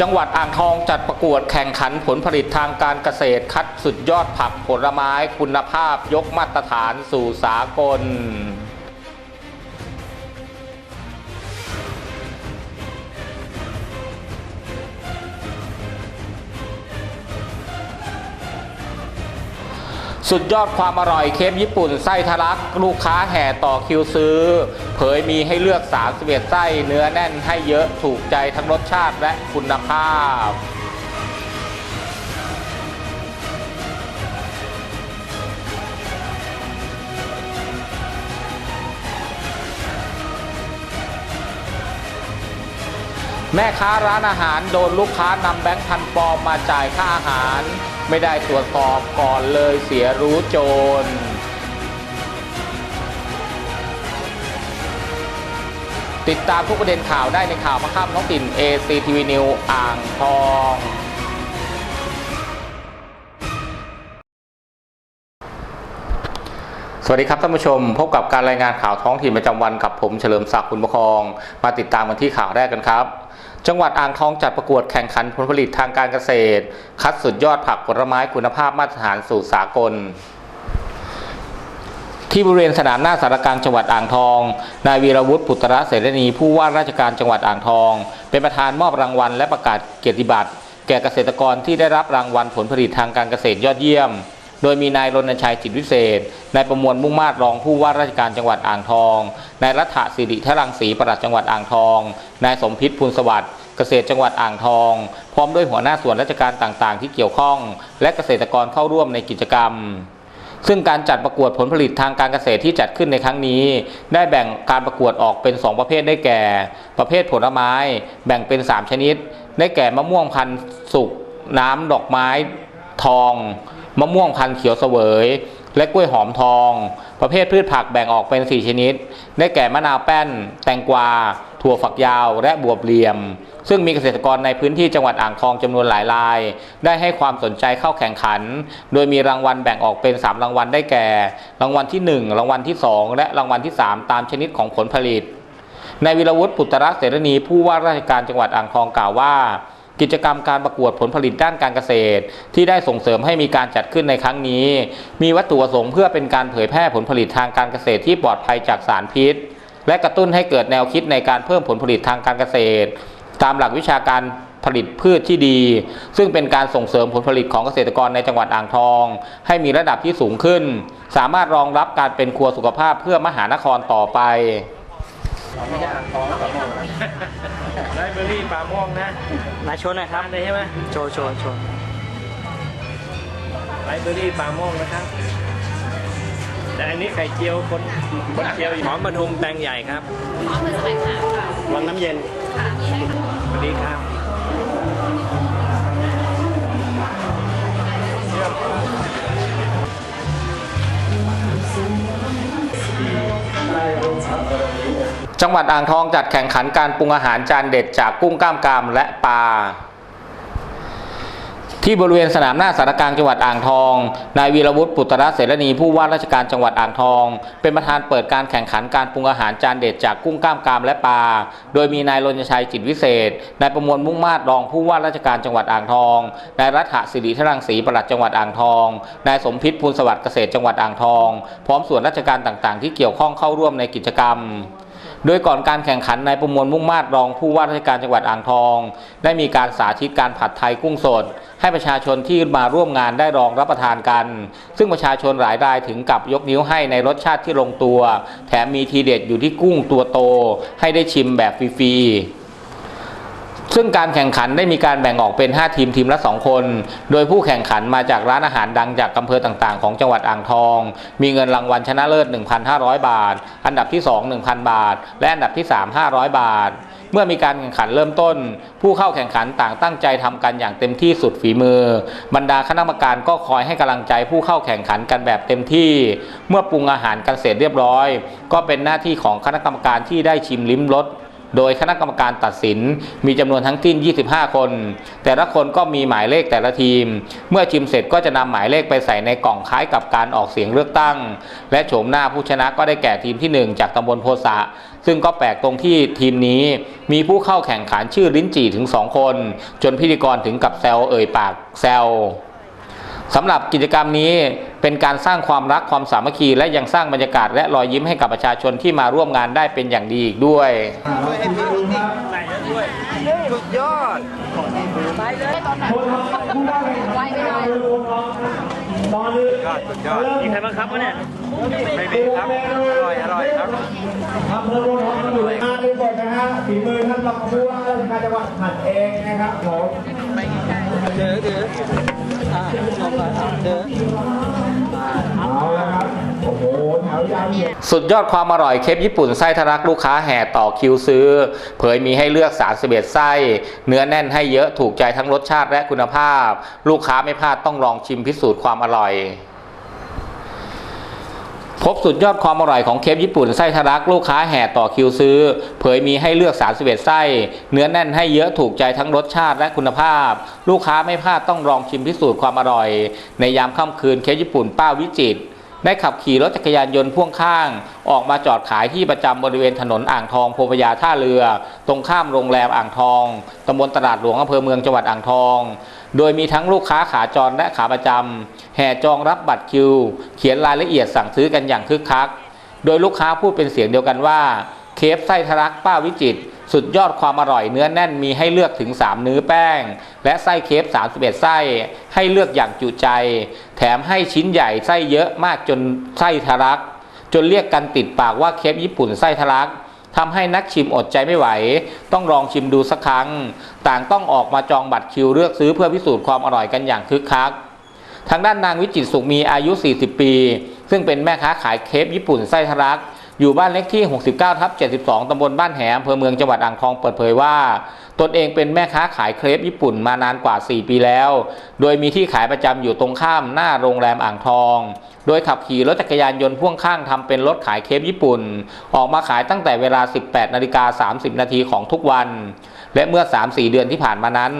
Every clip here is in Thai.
จังหวัดอ่างทองจัดประกวดแข่งขันผลผลิตทางการเกษตรคัดสุดยอดผักผลไม้คุณภาพยกมาตรฐานสู่สากล สุดยอดความอร่อยเค้กญี่ปุ่นไส้ทะลัก ลูกค้าแห่ต่อคิวซื้อ เผยมีให้เลือก 31 ไส้เนื้อแน่นให้เยอะถูกใจทั้งรสชาติและคุณภาพ แม่ค้าร้านอาหารโดนลูกค้านำแบงค์พันปลอมมาจ่ายค่าอาหาร ไม่ได้ตรวจสอบก่อนเลยเสียรู้โจร ติดตามทุกประเด็นข่าวได้ในข่าวมาข้ามท้องถิ่น ACTV News อ่างทองสวัสดีครับท่านผู้ชม พบกับการรายงานข่าวท้องถิ่นประจำวันกับผมเฉลิมศักดิ์คุณประคอง มาติดตามกันที่ข่าวแรกกันครับ จังหวัดอ่างทองจัดประกวดแข่งขันผลผลิตทางการเกษตร คัดสุดยอดผักผลไม้คุณภาพมาตรฐานสู่สากล ที่บริเวณสนามหน้าสารกลางจังหวัดอ่างทอง นายวีรวุฒิปุตระเสรณีผู้ว่าราชการจังหวัดอ่างทอง เป็นประธานมอบรางวัลและประกาศเกียรติบัตร แก่เกษตรกรที่ได้รับรางวัลผลผลิตทางการเกษตรยอดเยี่ยม โดยมีนายรณชัยจิตวิเศษ นายประมวลมุ่งมาตรรองผู้ว่าราชการจังหวัดอ่างทอง นายรัฐสิริทรังสีประหลัดจังหวัดอ่างทอง นายสมพิษพูลสวัสดิ์เกษตรจังหวัดอ่างทอง พร้อมด้วยหัวหน้าส่วนราชการต่างๆ ที่เกี่ยวข้อง และเกษตรกรเข้าร่วมในกิจกรรมซึ่งการจัดประกวดผลผลิตทางการเกษตรที่จัดขึ้นในครั้งนี้ ได้แบ่งการประกวดออกเป็น 2 ประเภทได้แก่ ประเภทผลไม้ แบ่งเป็น 3 ชนิด ได้แก่มะม่วงพันธุ์สุกน้ำดอกไม้ทอง มะม่วงพันธุ์เขียวเสวย และกล้วยหอมทอง ประเภทพืชผักแบ่งออกเป็น 4 ชนิด ได้แก่มะนาวแป้น แตงกวา ถั่วฝักยาว และบวบเหลี่ยม ซึ่งมีเกษตรกรในพื้นที่จังหวัดอ่างทองจำนวนหลายราย ได้ให้ความสนใจเข้าแข่งขัน โดยมีรางวัลแบ่งออกเป็น 3 รางวัลได้แก่ รางวัลที่ 1 รางวัลที่ 2 และรางวัลที่ 3 ตามชนิดของผลผลิตนายวิรวุฒิปุตระเสรณีผู้ว่าราชการจังหวัดอ่างทองกล่าวว่า กิจกรรมการประกวดผลผลิตด้านการเกษตร ที่ได้ส่งเสริมให้มีการจัดขึ้นในครั้งนี้ มีวัตถุประสงค์เพื่อเป็นการเผยแพร่ผลผลิตทางการเกษตรที่ปลอดภัยจากสารพิษ และกระตุ้นให้เกิดแนวคิดในการเพิ่มผลผลิตทางการเกษตร ตามหลักวิชาการผลิตพืชที่ดี ซึ่งเป็นการส่งเสริมผลผลิตของเกษตรกรในจังหวัดอ่างทอง ให้มีระดับที่สูงขึ้น สามารถรองรับการเป็นครัวสุขภาพเพื่อมหานครต่อไปไม่ใช่อ่างทองปลาม่วงไลเบอรี่ปลาม่วงนะ ชนหน่อยครับ เลยใช่ไหมโชว์โชว์โชว์ไรเบอรี่ปลาโมงนะครับ แต่อันนี้ไข่เจียวคนคนเจียวหอมบรรทุมแตงใหญ่ครับหอมเป็นสมัยค่ะวังน้ำเย็นสวัสดีครับได้รสชาติอะไนี่ จังหวัดอ่างทองจัดแข่งขันการปรุงอาหารจานเด็ดจากกุ้งกล้ามกรามและปลาที่บริเวณสนามหน้าสารกลางจังหวัดอ่างทอง นายวีรวุฒิปุตระเสรณีผู้ว่าราชการจังหวัดอ่างทอง เป็นประธานเปิดการแข่งขันการปรุงอาหารจานเด็ดจากกุ้งกล้ามกรามและปลา โดยมีนายรณชัยจิตวิเศษ นายประมวลมุ่งมาตรรองผู้ว่าราชการจังหวัดอ่างทอง นายรัฐศิริทรังสีปลัดจังหวัดอ่างทอง นายสมพิษภูลสวัสดิ์เกษตรจังหวัดอ่างทอง พร้อมส่วนราชการต่างๆ ที่เกี่ยวข้องเข้าร่วมในกิจกรรม โดยก่อนการแข่งขันนายประมวลมุ่งมาตรรองผู้ว่าราชการจังหวัดอ่างทอง ได้มีการสาธิตการผัดไทยกุ้งสด ให้ประชาชนที่มาร่วมงานได้รองรับประทานกัน ซึ่งประชาชนหลายรายถึงกับยกนิ้วให้ในรสชาติที่ลงตัว แถมมีทีเด็ดอยู่ที่กุ้งตัวโต ให้ได้ชิมแบบฟรีๆ ซึ่งการแข่งขันได้มีการแบ่งออกเป็น 5 ทีมทีมละ 2 คน โดยผู้แข่งขันมาจากร้านอาหารดังจากอำเภอต่างๆ ของจังหวัดอ่างทอง มีเงินรางวัลชนะเลิศ 1,500 บาท อันดับที่ 2 1,000 บาท และอันดับที่ 3 500 บาท เมื่อมีการแข่งขันเริ่มต้น ผู้เข้าแข่งขันต่างตั้งใจทำกันอย่างเต็มที่สุดฝีมือ บรรดาคณะกรรมการก็คอยให้กำลังใจผู้เข้าแข่งขันกันแบบเต็มที่ เมื่อปรุงอาหารกันเสร็จเรียบร้อย ก็เป็นหน้าที่ของคณะกรรมการที่ได้ชิมลิ้มรส โดยคณะกรรมการตัดสินมีจำนวนทั้งสิ้น 25 คน แต่ละคนก็มีหมายเลขแต่ละทีม เมื่อชิมเสร็จก็จะนำหมายเลขไปใส่ในกล่องคล้ายกับการออกเสียงเลือกตั้ง และโฉมหน้าผู้ชนะก็ได้แก่ทีมที่ 1 จากตำบลโพสะซึ่งก็แปลกตรงที่ทีมนี้มีผู้เข้าแข่งขันชื่อลิ้นจี่ถึง 2 คน จนพิธีกรถึงกับแซวเอ่ยปากแซว สำหรับกิจกรรมนี้เป็นการสร้างความรักความสามัคคีและยังสร้างบรรยากาศและรอยยิ้มให้กับประชาชนที่มาร่วมงานได้เป็นอย่างดีอีกด้วยสุดยอดไว้ไม่ได้ยอดสุดยอดมีใครบ้างครับวะเนี่ยไม่มีครับอร่อยอร่อยครับอำเภอโพธิ์ทองจังหวัดอ่างทองนะฮะฝีมือท่านรองผู้ว่าราชการจังหวัดหัดเองนะครับผมถือถือเอาละครับโอ้โหแถวยวเหยียด สุดยอดความอร่อยเคปญี่ปุ่นไส้ทะลักลูกค้าแห่ต่อคิวซื้อ เผยมีให้เลือก 31 ไส้ เนื้อแน่นให้เยอะถูกใจทั้งรสชาติและคุณภาพ ลูกค้าไม่พลาดต้องลองชิมพิสูจน์ความอร่อย พบสุดยอดความอร่อยของเคปญี่ปุ่นไส้ทะลักลูกค้าแห่ต่อคิวซื้อ เผยมีให้เลือก 31 ไส้ เนื้อแน่นให้เยอะถูกใจทั้งรสชาติและคุณภาพ ลูกค้าไม่พลาดต้องลองชิมพิสูจน์ความอร่อย ในยามค่ำคืนเคปญี่ปุ่นป้าวิจิตรได้ขับขี่รถจักรยานยนต์พ่วงข้าง ออกมาจอดขายที่ประจำบริเวณถนนอ่างทองโพพยาท่าเรือ ตรงข้ามโรงแรมอ่างทองตำบลตลาดหลวงอำเภอเมืองจังหวัดอ่างทอง โดยมีทั้งลูกค้าขาจรและขาประจำแห่จองรับบัตรคิว เขียนรายละเอียดสั่งซื้อกันอย่างคึกคัก โดยลูกค้าพูดเป็นเสียงเดียวกันว่า เคฟไส้ทะลักป้าวิจิตสุดยอดความอร่อยเนื้อแน่นมีให้เลือกถึง 3 เนื้อแป้ง และไส้เคฟ31 ไส้ ให้เลือกอย่างจุใจ แถมให้ชิ้นใหญ่ไส้เยอะมากจนไส้ทะลัก จนเรียกกันติดปากว่าเคฟญี่ปุ่นไส้ทะลัก ทำให้นักชิมอดใจไม่ไหว ต้องลองชิมดูสักครั้ง ต่างต้องออกมาจองบัตรคิวเลือกซื้อเพื่อพิสูจน์ความอร่อยกันอย่างคึกคักทางด้านนางวิจิตสุขมีอายุ 40 ปี ซึ่งเป็นแม่ค้าขายเคฟญี่ปุ่นไส้ทะลัก อยู่บ้านเลขที่ 69ทับ72 ตำบลบ้านแหอำเภอเมืองจังหวัดอ่างทองเปิดเผยว่า ตนเองเป็นแม่ค้าขายเครปญี่ปุ่นมานานกว่า 4 ปีแล้ว โดยมีที่ขายประจำอยู่ตรงข้ามหน้าโรงแรมอ่างทอง โดยขับขี่รถจักรยานยนต์พ่วงข้างทำเป็นรถขายเครปญี่ปุ่น ออกมาขายตั้งแต่เวลา 18นาฬิกา30นาทีของทุกวัน และเมื่อ 3-4 เดือนที่ผ่านมานั้น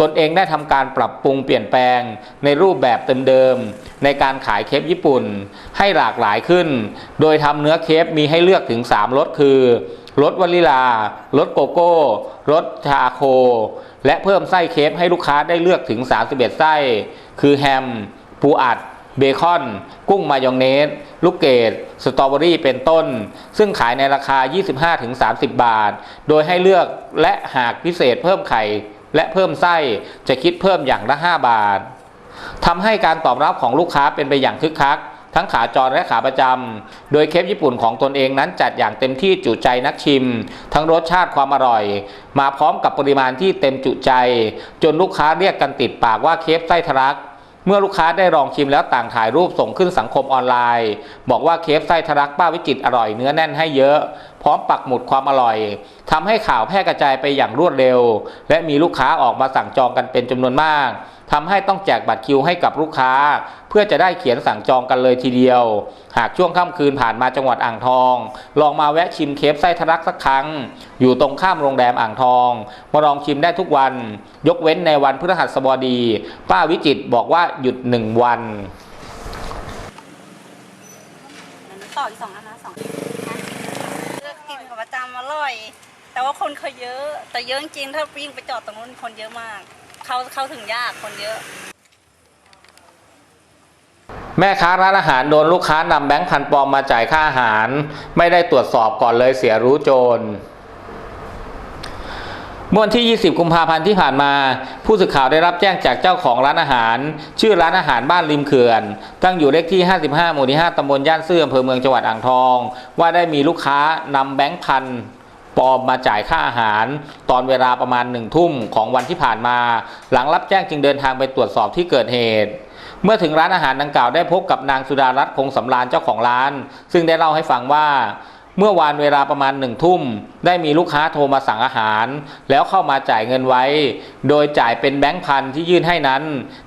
ตนเองได้ทำการปรับปรุงเปลี่ยนแปลงในรูปแบบเดิมๆในการขายเคปญี่ปุ่นให้หลากหลายขึ้น โดยทำเนื้อเคปมีให้เลือกถึง 3รสคือรสวานิลารสโกโก้รสชาโค และเพิ่มไส้เคปให้ลูกค้าได้เลือกถึง 31 ไส้ คือแฮม ปูอัด เบคอน กุ้งมายองเนส ลูกเกดสตรอเบอรี่เป็นต้น ซึ่งขายในราคา 25-30 บาท โดยให้เลือกและหากพิเศษเพิ่มไข่และเพิ่มไส้จะคิดเพิ่มอย่างละ 5 บาททำให้การตอบรับของลูกค้าเป็นไปอย่างคึกคัก ทั้งขาจรและขาประจำ โดยเคปญี่ปุ่นของตนเองนั้นจัดอย่างเต็มที่จุใจนักชิม ทั้งรสชาติความอร่อย มาพร้อมกับปริมาณที่เต็มจุใจ จนลูกค้าเรียกกันติดปากว่าเคปไส้ทะลัก เมื่อลูกค้าได้ลองชิมแล้วต่างถ่ายรูปส่งขึ้นสังคมออนไลน์ บอกว่าเคฟไส้ทะลักป้าวิจิตรอร่อยเนื้อแน่นให้เยอะ พร้อมปักหมุดความอร่อยทำให้ข่าวแพร่กระจายไปอย่างรวดเร็ว และมีลูกค้าออกมาสั่งจองกันเป็นจำนวนมากททำให้ต้องแจกบัตรคิวให้กับลูกค้า เพื่อจะได้เขียนสั่งจองกันเลยทีเดียว หากช่วงค่ำคืนผ่านมาจังหวัดอ่างทอง ลองมาแวะชิมเคฟไส้ทะลักสักครั้ง อยู่ตรงข้ามโรงแรมอ่างทอง มาลองชิมได้ทุกวัน ยกเว้นในวันพฤหัสบดี ป้าวิจิตบอกว่าหยุดหนึ่งวันต่ออีกสองอันนะสอง กกินกับประจำอร่อย แต่ว่าคนเขาเยอะ แต่เยอะจริงถ้าวิ่งไปจอดตรงนู้นคนเยอะมาก เขาเข้าถึงยากคนเยอะ แม่ค้าร้านอาหารโดนลูกค้านำแบงค์พันปลอมมาจ่ายค่าอาหาร ไม่ได้ตรวจสอบก่อนเลยเสียรู้โจร เมื่อวันที่ 20 กุมภาพันธ์ที่ผ่านมา ผู้สื่อข่าวได้รับแจ้งจากเจ้าของร้านอาหาร ชื่อร้านอาหารบ้านริมเขื่อน ตั้งอยู่เลขที่ 55 หมู่ที่ 5 ตำบลย่านซื่ออำเภอเมืองจังหวัดอ่างทอง ว่าได้มีลูกค้านำแบงค์พันปลอมมาจ่ายค่าอาหาร ตอนเวลาประมาณหนึ่งทุ่มของวันที่ผ่านมา หลังรับแจ้งจึงเดินทางไปตรวจสอบที่เกิดเหตุเมื่อถึงร้านอาหารดังกล่าวได้พบกับนางสุดารัตน์คงสำราญเจ้าของร้าน ซึ่งได้เล่าให้ฟังว่า เมื่อวานเวลาประมาณหนึ่งทุ่ม ได้มีลูกค้าโทรมาสั่งอาหาร แล้วเข้ามาจ่ายเงินไว้ โดยจ่ายเป็นแบงค์พันที่ยื่นให้นั้น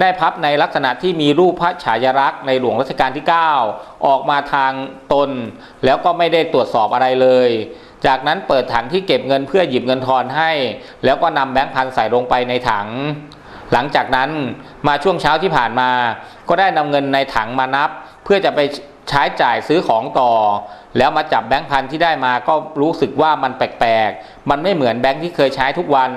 ได้พับในลักษณะที่มีรูปพระฉายาลักษณ์ในหลวงรัชกาลที่ 9 ออกมาทางตน แล้วก็ไม่ได้ตรวจสอบอะไรเลย จากนั้นเปิดถังที่เก็บเงินเพื่อหยิบเงินทอนให้ แล้วก็นำแบงค์พันใส่ลงไปในถัง หลังจากนั้นมาช่วงเช้าที่ผ่านมา ก็ได้นำเงินในถังมานับ เพื่อจะไป ใช้จ่ายซื้อของต่อ แล้วมาจับแบงค์พันที่ได้มาก็รู้สึกว่ามันแปลกๆ มันไม่เหมือนแบงค์ที่เคยใช้ทุกวัน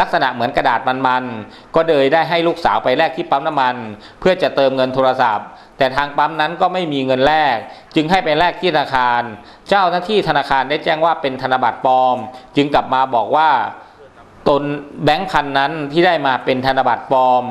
ลักษณะเหมือนกระดาษมันๆ ก็เลยได้ให้ลูกสาวไปแลกที่ปั๊มน้ำมัน เพื่อจะเติมเงินโทรศัพท์ แต่ทางปั๊มนั้นก็ไม่มีเงินแลกจึงให้ไปแลกที่ธนาคาร เจ้าหน้าที่ธนาคารได้แจ้งว่าเป็นธนบัตรปลอม จึงกลับมาบอกว่า ตนแบงค์พันนั้นที่ได้มาเป็นธนบัตรปลอม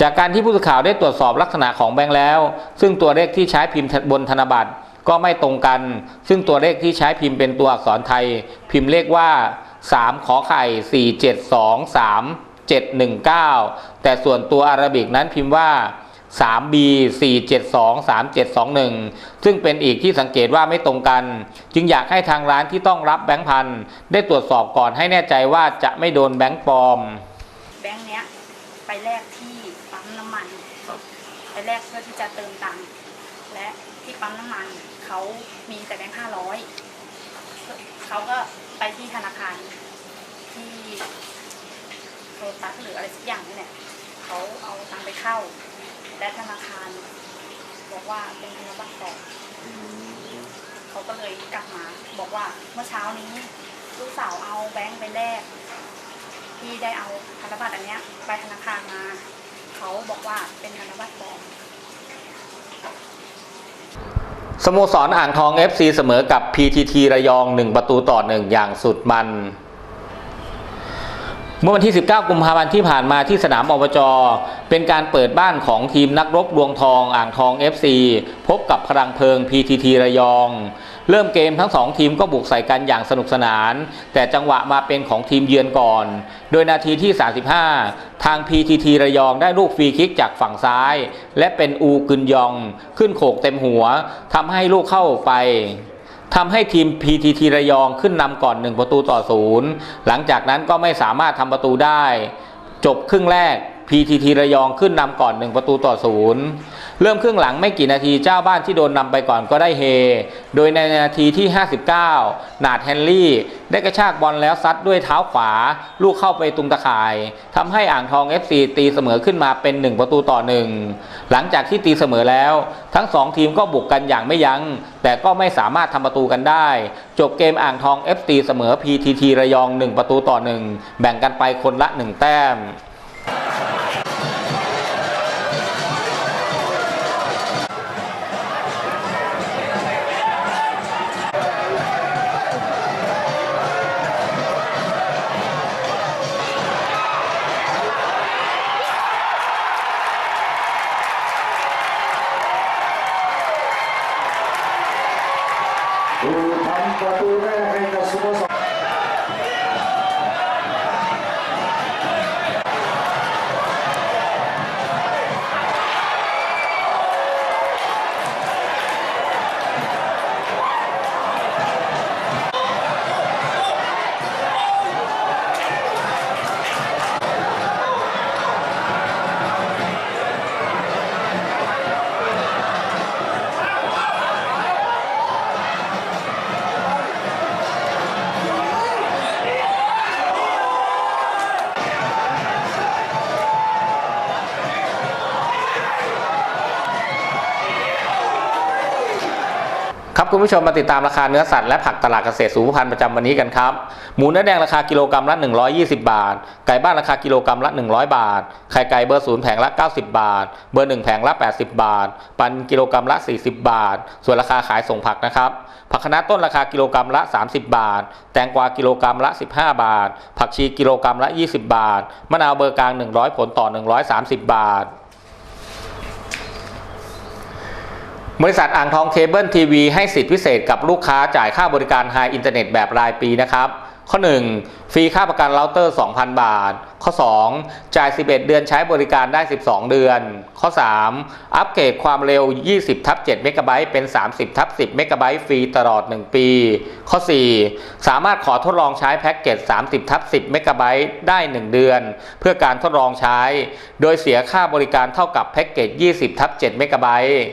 จากการที่ผู้สื่อข่าวได้ตรวจสอบลักษณะของแบงค์แล้ว ซึ่งตัวเลขที่ใช้พิมพ์บนธนบัตรก็ไม่ตรงกัน ซึ่งตัวเลขที่ใช้พิมพ์เป็นตัวอักษรไทย พิมพ์เลขว่า 3 ขอไข่ 4 7 2 3 7 1 9 แต่ส่วนตัวอาราบิกนั้นพิมพ์ว่า 3B 472 3721 ซึ่งเป็นอีกที่สังเกตว่าไม่ตรงกัน จึงอยากให้ทางร้านที่ต้องรับแบงค์พันได้ตรวจสอบก่อนให้แน่ใจว่าจะไม่โดนแบงค์ปลอม แบงค์เนี้ยไปแลกที แลกเพื่อที่จะเติมตังค์และที่ปั๊มน้ำมันเขามีแต่แบงค์ห้าร้อยเขาก็ไปที่ธนาคารที่โทรตัสหรืออะไรสักอย่างนี่แหละเขาเอาตังค์ไปเข้า และธนาคารบอกว่าเป็นธนบัตรปลอมเขาก็เลยกลับมา บอกว่าเมื่อเช้านี้ลูกสาวเอาแบงค์ไปแลกที่ได้เอาธนบัตรอันเนี้ยไปธนาคารมา เขาบอกว่าเป็นธนบัตรปลอม สโมสรอ่างทอง FC เสมอกับ PTT ระยอง 1 ประตูต่อ 1 อย่างสุดมัน เมื่อวันที่ 19 กุมภาพันธ์ที่ผ่านมาที่สนามอบจ เป็นการเปิดบ้านของทีมนักรบดวงทองอ่างทอง FC พบกับพลังเพลิง PTT ระยอง เริ่มเกมทั้งสองทีมก็บุกใส่กันอย่างสนุกสนาน แต่จังหวะมาเป็นของทีมเยือนก่อน โดยนาทีที่ 35 ทาง PTT ระยองได้ลูกฟรีคิกจากฝั่งซ้าย และเป็นอูกึนยอง ขึ้นโขกเต็มหัวทำให้ลูกเข้าไป ทำให้ทีม PTT ระยองขึ้นนำก่อน 1 ประตูต่อศูนย์หลังจากนั้นก็ไม่สามารถทำประตูได้ จบครึ่งแรก PTT ระยองขึ้นนำก่อน 1 ประตูต่อศูนย์เริ่มครึ่งหลังไม่กี่นาทีเจ้าบ้านที่โดนนำไปก่อนก็ได้เฮ โดยในนาทีที่ 59 นาดแฮนลี่ ได้กระชากบอลแล้วซัดด้วยเท้าขวา ลูกเข้าไปตุงตะข่ายทำให้อ่างทอง FC ตีเสมอขึ้นมาเป็น 1 ประตูต่อหนึ่งหลังจากที่ตีเสมอแล้ว ทั้งสองทีมก็บุกกันอย่างไม่ยัง้ง แต่ก็ไม่สามารถทำประตูกันได้ จบเกมอ่างทอง FC เสมอ PTT ระยอง 1 ประตูต่อหนึ่งแบ่งกันไปคนละ 1 แต้ม คุณผู้ชมมาติดตามราคาเนื้อสัตว์และผักตลาดเกษตรสุขภัณฑ์ประจำวันนี้กันครับ หมูเนื้อแดงราคากิโลกรัมละ 120 บาท ไก่บ้านราคากิโลกรัมละ 100 บาท ไข่ไก่เบอร์ศูนย์แผงละ 90 บาท เบอร์1แผงละ 80 บาท ปันกิโลกรัมละ 40 บาท ส่วนราคาขายส่งผักนะครับ ผักคะน้าต้นราคากิโลกรัมละ 30 บาท แตงกวากิโลกรัมละ 15 บาท ผักชีกิโลกรัมละ 20 บาท มะนาวเบอร์กลาง 100 ผลต่อ 130 บาท บริษัทอ่างทองเคเบิลทีวีให้สิทธิพิเศษกับลูกค้าจ่ายค่าบริการไฮอินเทอร์เน็ตแบบรายปีนะครับ ข้อ 1 ฟรีค่าประกันเราเตอร์ 2,000 บาท ข้อ 2 จ่าย 11 เดือนใช้บริการได้ 12 เดือน ข้อ 3 อัปเกรดความเร็ว 20ทับ7เมกะไบต์เป็น 30ทับ10เมกะไบต์ฟรีตลอด 1 ปี ข้อ 4 สามารถขอทดลองใช้แพ็กเกจ 30ทับ10เมกะไบต์ได้ 1 เดือน เพื่อการทดลองใช้ โดยเสียค่าบริการเท่ากับแพ็กเกจ 20ทับ7เมกะไบต์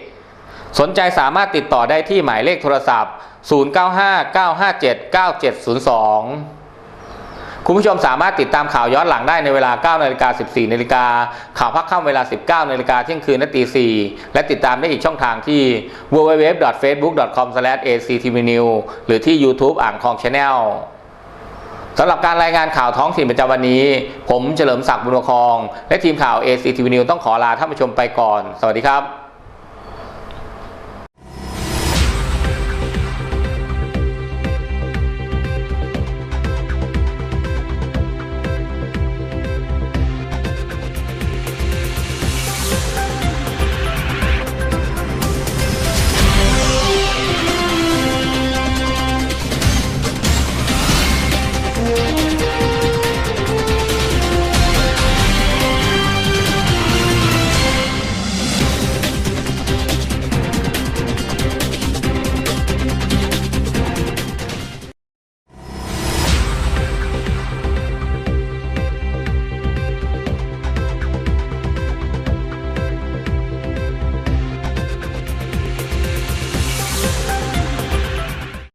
สนใจสามารถติดต่อได้ที่หมายเลขโทรศัพท์ 0959579702 คุณผู้ชมสามารถติดตามข่าวย้อนหลังได้ในเวลา 9นาฬิกา14นาฬิกาข่าวพักค่ำเวลา 19นาฬิกาเที่ยงคืนและตี4และติดตามได้อีกช่องทางที่ www.facebook.com/actvnews หรือที่ YouTube อ่างทอง Channel สำหรับการรายงานข่าวท้องถิ่นประจำวันนี้ ผมเฉลิมศักดิ์บุญคอง และทีมข่าว ACTV News ต้องขอลาท่านผู้ชมไปก่อน สวัสดีครับ